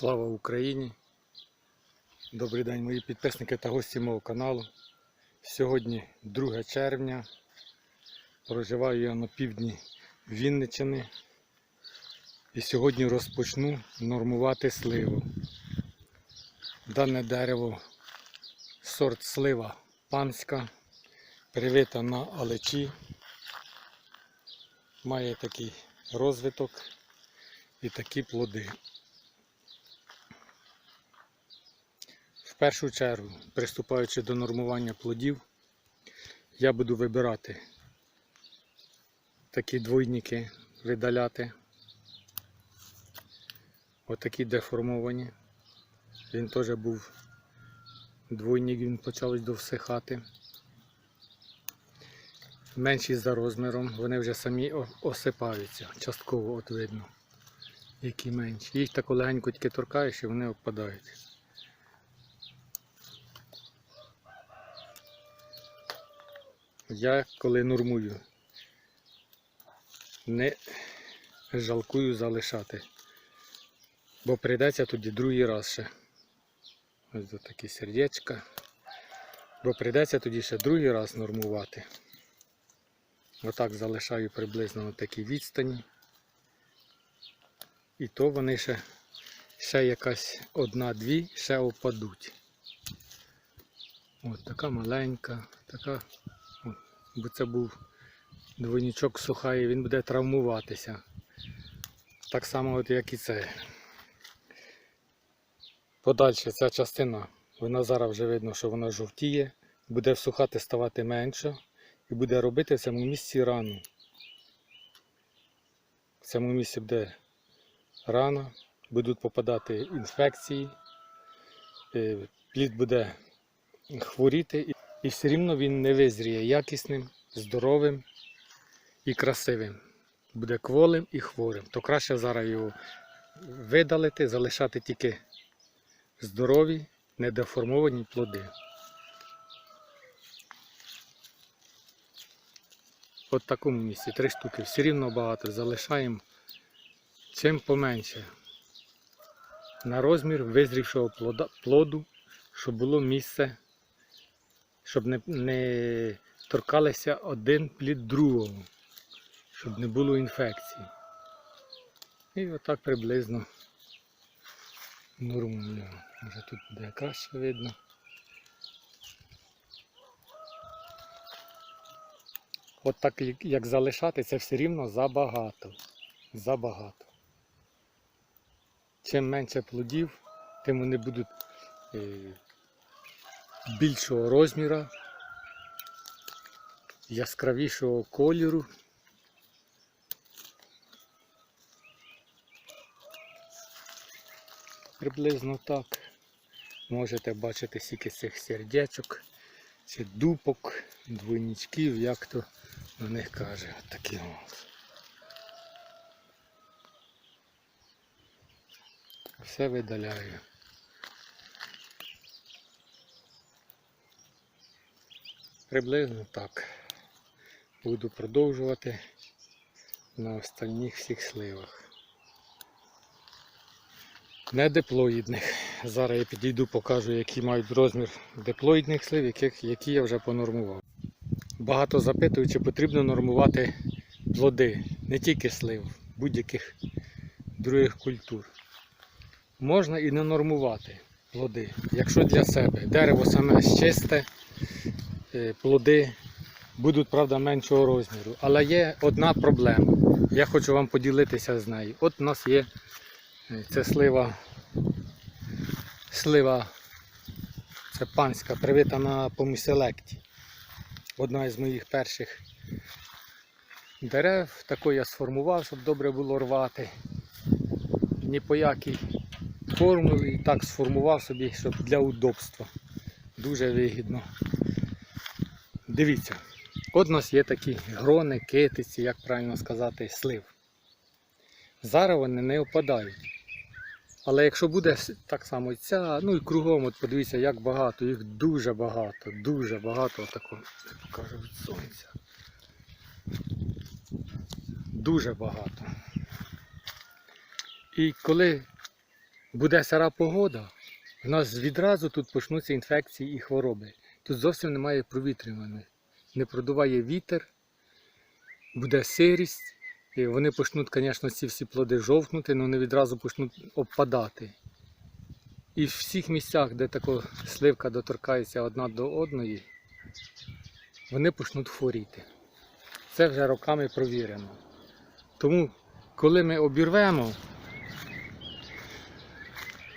Слава Україні! Добрий день, мої підписники та гості мого каналу. Сьогодні 2 червня. Проживаю я на півдні Вінниччини. І сьогодні розпочну нормувати сливу. Дане дерево сорт слива панська, привита на алечі. Має такий розвиток і такі плоди. Першу чергу, приступаючи до нормування плодів, я буду вибирати такі двойники, видаляти. Отакі деформовані. Він теж був двойник, він почав довсихати. Менші за розміром, вони вже самі осипаються, частково от видно, які менші. Їх так легенько тільки торкаєш і вони опадають. Я коли нормую, не жалкую залишати, бо прийдеться тоді другий раз ще. Ось тут такі сердечка. Бо прийдеться тоді ще другий раз нормувати. Отак залишаю приблизно на такій відстані. І то вони ще, ще якась одна-дві ще опадуть. От така маленька, така бо це був двойничок сухий, він буде травмуватися. Так само, от як і це. Подальше ця частина, вона зараз вже видно, що вона жовтіє, буде всухати ставати менше і буде робити в цьому місці рану. В цьому місці буде рана, будуть попадати інфекції, е, плід буде хворіти. І- все рівно він не визріє якісним, здоровим і красивим. Буде кволим і хворим. То краще зараз його видалити, залишати тільки здорові, недеформовані плоди. От такому місці три штуки. Все рівно багато. Залишаємо чим поменше. На розмір визрівшого плоду, щоб було місце щоб не, не торкалися один плід другого, щоб не було інфекцій. І отак приблизно нормую. Може тут буде краще видно. От так як- як залишати, це все рівно забагато. Забагато. Чим менше плодів, тим вони будуть е, більшого розміру, яскравішого кольору. Приблизно так. Можете бачити скільки цих сердечок, чи дупок, двойничків, як то на них каже. От от. Все видаляю. Приблизно так. Буду продовжувати на остальних всіх сливах. Не диплоїдних. Зараз я підійду, покажу, які мають розмір диплоїдних слив, яких, які я вже понормував. Багато запитують, чи потрібно нормувати плоди, не тільки слив, будь-яких других культур. Можна і не нормувати плоди, якщо для себе. Дерево саме чисте, плоди будуть, правда, меншого розміру. Але є одна проблема. Я хочу вам поділитися з нею. От у нас є е, це слива, слива, це панська, привита на поміселекті. Одна із моїх перших дерев. Таку я сформував, щоб добре було рвати. Ні по якій формулі так сформував собі, щоб для удобства. Дуже вигідно. Дивіться, от у нас є такі грони, китиці, як правильно сказати, слив. Зараз вони не опадають. Але якщо буде так само ця, ну і кругом, от подивіться, як багато, їх дуже багато, дуже багато такого, покажу від сонця. Дуже багато. І коли буде сира погода, в нас відразу тут почнуться інфекції і хвороби. Тут зовсім немає провітрювання. Не продуває вітер, буде сирість. І вони почнуть, звісно, ці всі плоди жовтнути, але вони відразу почнуть обпадати. І в всіх місцях, де така сливка доторкається одна до одної, вони почнуть хворіти. Це вже роками провірено. Тому, коли ми обірвемо,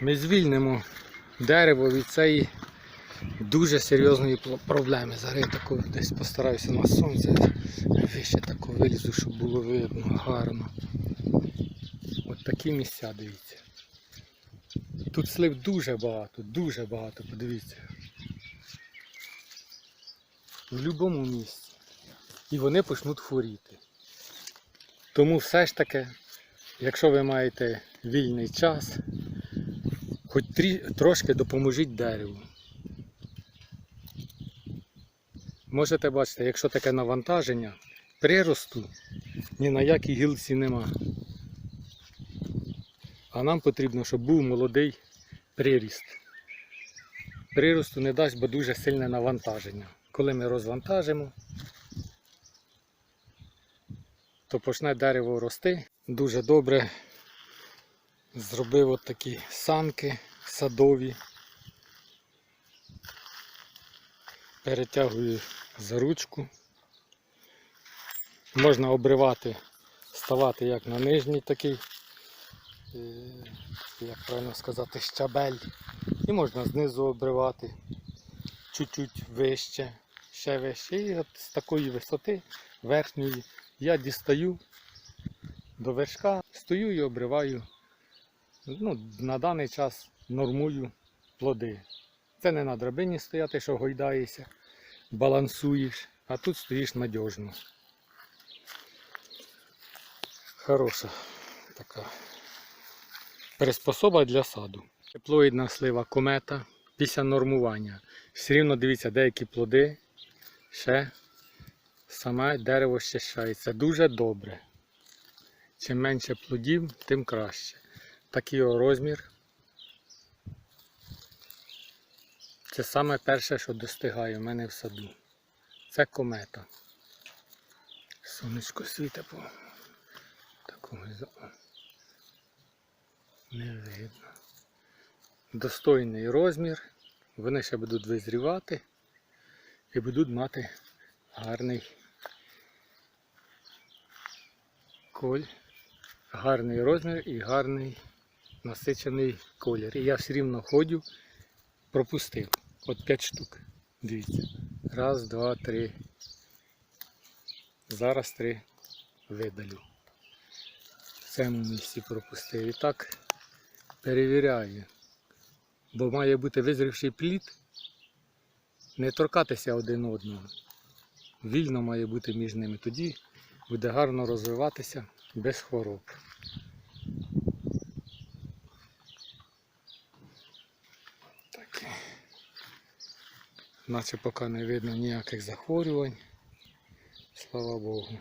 ми звільнимо дерево від цієї дуже серйозної проблеми. Зараз я таку десь постараюся на сонце вище таку вилізу, щоб було видно гарно. От такі місця, дивіться. Тут слив дуже багато, дуже багато, подивіться. В будь-якому місці. І вони почнуть хворіти. Тому все ж таки, якщо ви маєте вільний час, хоч трі, трошки допоможіть дереву. Можете бачити, якщо таке навантаження, приросту ні на якій гілці нема. А нам потрібно, щоб був молодий приріст. Приросту не дасть, бо дуже сильне навантаження. Коли ми розвантажимо, то почне дерево рости. Дуже добре зробив от такі санки садові. Перетягую за ручку. Можна обривати, ставати як на нижній такий, е, як правильно сказати, щабель. І можна знизу обривати чуть-чуть вище, ще вище. І от з такої висоти верхньої я дістаю до вершка, стою і обриваю. Ну, на даний час нормую плоди. Це не на драбині стояти, що гойдаєшся, балансуєш, а тут стоїш надіжно. Хороша така приспособа для саду. Теплоїдна слива комета після нормування. Все рівно дивіться, деякі плоди ще саме дерево щищається. Дуже добре. Чим менше плодів, тим краще. Такий розмір. Це саме перше, що достигає в мене в саду. Це комета. Сонечко світе по такому не видно. Достойний розмір. Вони ще будуть визрівати і будуть мати гарний коль, гарний розмір і гарний насичений колір. І я все рівно ходю, пропустив. От 5 штук. Дивіться. Раз, два, три. Зараз три видалю. В цьому місці пропустив. І так перевіряю. Бо має бути визрівший плід. Не торкатися один одного. Вільно має бути між ними. Тоді буде гарно розвиватися без хвороб. Так. Наче поки не видно ніяких захворювань. Слава Богу.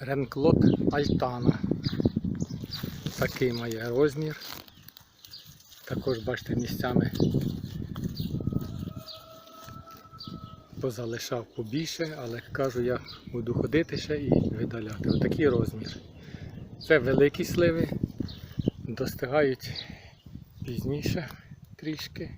Ренклот Альтана. Такий має розмір. Також бачите місцями позалишав побільше, але кажу, я буду ходити ще і видаляти. Отакий розмір. Це великі сливи, достигають пізніше трішки.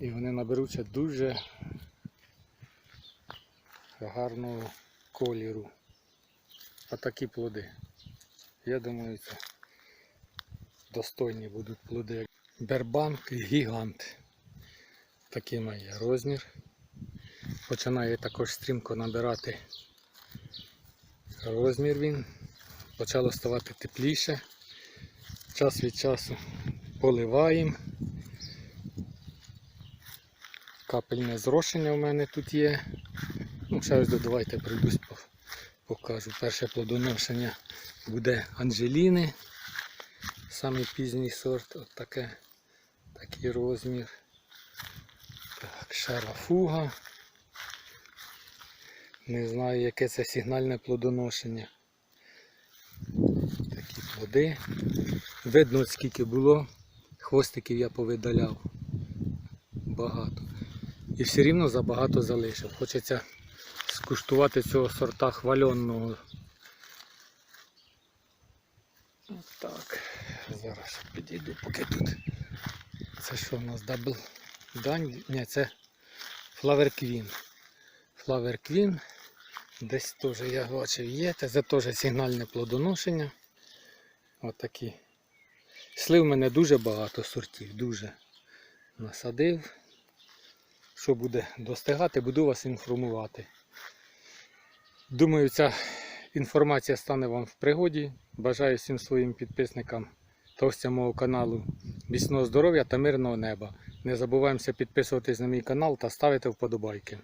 І вони наберуться дуже гарного кольору. Отакі плоди. Я думаю, це достойні будуть плоди. Бербанк гігант. Такий має розмір. Починає також стрімко набирати розмір він. Почало ставати тепліше. Час від часу поливаємо. Капельне зрошення в мене тут є. Ну, ще ось додавайте, пройдусь, по- покажу. Перше плодоношення буде Анжеліни. Самий пізній сорт, от таке, такий розмір. Так, шарафуга. Не знаю, яке це сигнальне плодоношення. Такі плоди. Видно, скільки було. Хвостиків я повидаляв. Багато. І все рівно забагато залишив. Хочеться скуштувати цього сорта хвальонного. Так, зараз підійду, поки тут. Це що у нас дабл дань? Ні, це Flower Queen. Flower Queen. Десь теж я бачив є. Це теж сигнальне плодоношення. Отакі. Слив мене дуже багато сортів, дуже насадив. Що буде достигати, буду вас інформувати. Думаю, ця інформація стане вам в пригоді. Бажаю всім своїм підписникам та мого каналу міцного здоров'я та мирного неба. Не забуваємося підписуватись на мій канал та ставити вподобайки.